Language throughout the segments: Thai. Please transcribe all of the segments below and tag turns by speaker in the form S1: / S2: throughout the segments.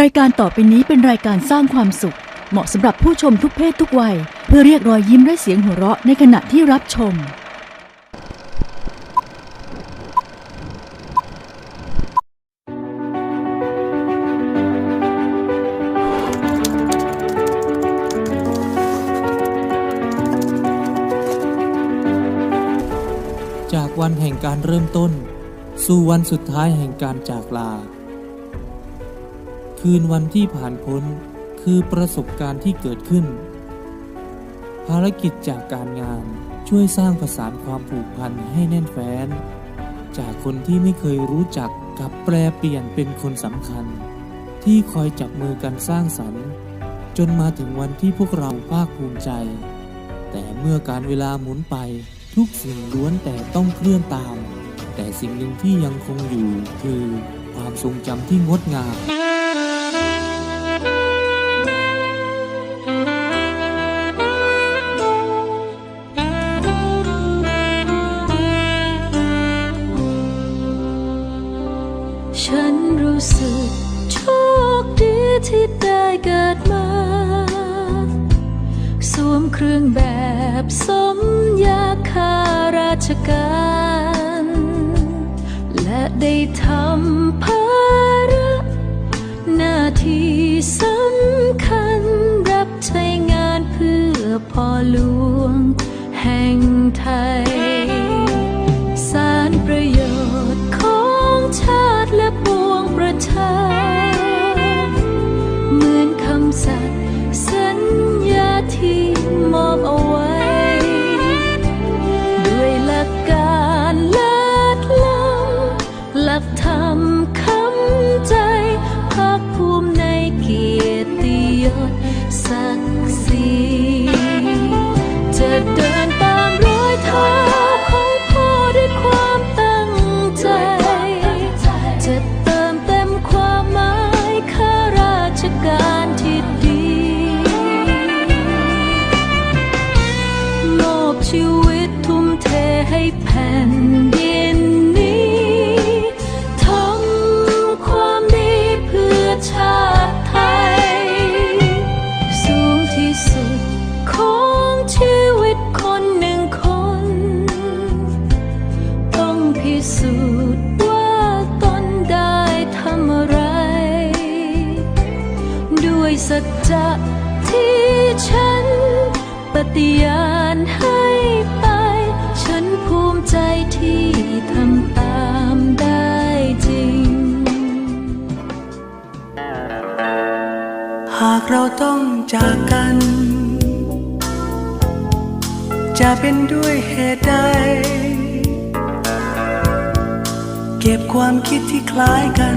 S1: รายการต่อไปนี้เป็นรายการสร้างความสุข เหมาะสำหรับผู้ชมทุกเพศทุกวัย เพื่อเรียกรอยยิ้มและเสียงหัวเราะในขณะที่รับชม
S2: จากวันแห่งการเริ่มต้น สู่วันสุดท้ายแห่งการจากลา คืนวันที่ผ่านพ้นคือประสบการณ์ที่เกิดขึ้น ภารกิจจากการงานช่วยสร้างประสานความผูกพันให้แน่นแฟ้น จากคนที่ไม่เคยรู้จักกับแปลเปลี่ยนเป็นคนสำคัญ ที่คอยจับมือกันสร้างสรรค์ จนมาถึงวันที่พวกเราภาคภูมิใจ แต่เมื่อการเวลาหมุนไปทุกสิ่งล้วนแต่ต้องเคลื่อนตาม แต่สิ่งหนึ่งที่ยังคงอยู่คือความทรงจำที่งดงาม
S3: มเครื่องแบบสมยาคาราชการ และได้ทำภาระหน้าที่สำคัญรับใช้งานเพื่อพ่อหลวง สัจจะที่ฉัน ปฏิญาณให้ไป ฉันภูมิใจที่ทำตามได้จริง
S4: หากเราต้องจากกัน จะเป็นด้วยเหตุใด เก็บความคิดที่คล้ายกัน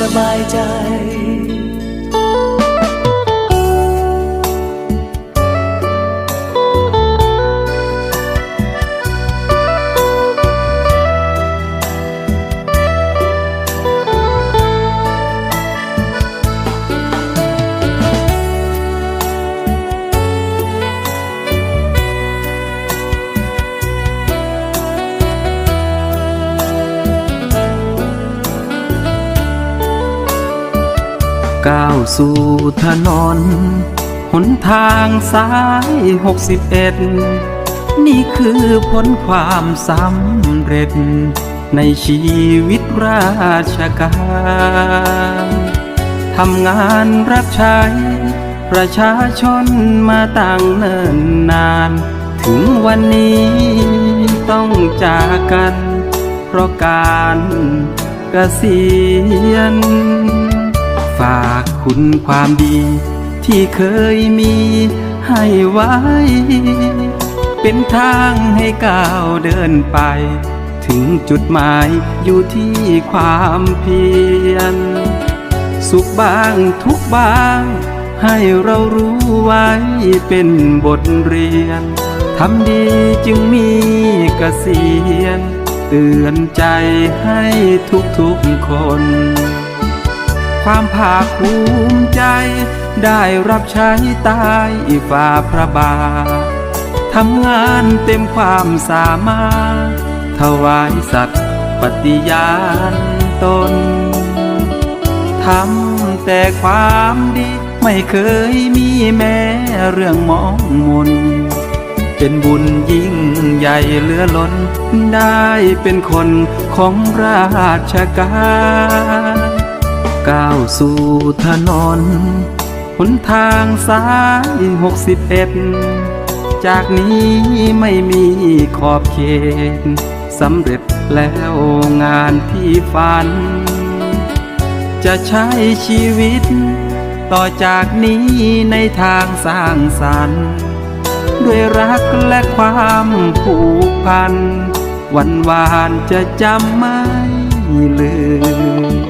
S4: สบายใจ
S5: ก้าวสู่ถนน หนทางสายหกสิบเอ็ดนี่คือผลความสำเร็จ ในชีวิตราชการทำงานรับใช้ ประชาชนมาตั้งเนิ่นนาน ถึงวันนี้ต้องจากกัน เพราะการเกษียณ ฝากคุณความดี ที่เคยมีให้ไว้ เป็นทางให้ก้าวเดินไป ถึงจุดหมายอยู่ที่ความเพียร สุขบ้างทุกบ้าง ให้เรารู้ไว้เป็นบทเรียนทำดีจึงมีเกษียณเตือนใจให้ทุกๆคน ความภาคภูมิใจ ได้รับใช้ตายฝ่าพระบาททำงานเต็มความสามารถ ถวายสัตว์ปฏิญาณตนทำแต่ความดีไม่เคยมีแม้เรื่องมองมน เป็นบุญยิ่งใหญ่เหลือล้น ได้เป็นคนของราชการ ก้าวสู่ถนนหนทางสายหกสิบเอ็ดจากนี้ไม่มีขอบเขตสำเร็จแล้วงานที่ฝัน จะใช้ชีวิต ต่อจากนี้ในทางสร้างสรรค์ ด้วยรักและความผูกพัน วันวานจะจำไม่ลืม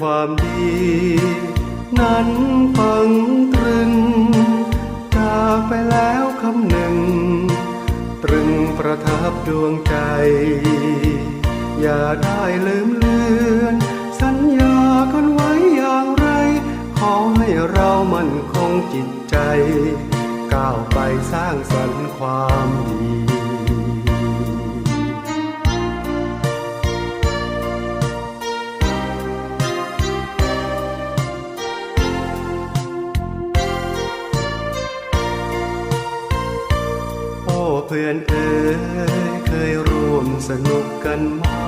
S6: ความดี นั้นฝังตรึง จากไปแล้วคำหนึ่ง ตรึงประทับดวงใจ อย่าได้ลืมเลือน สัญญากันไว้อย่างไร ขอให้เรามั่นคงจิตใจ ก้าวไปสร้างสรรค์ความดี กันมา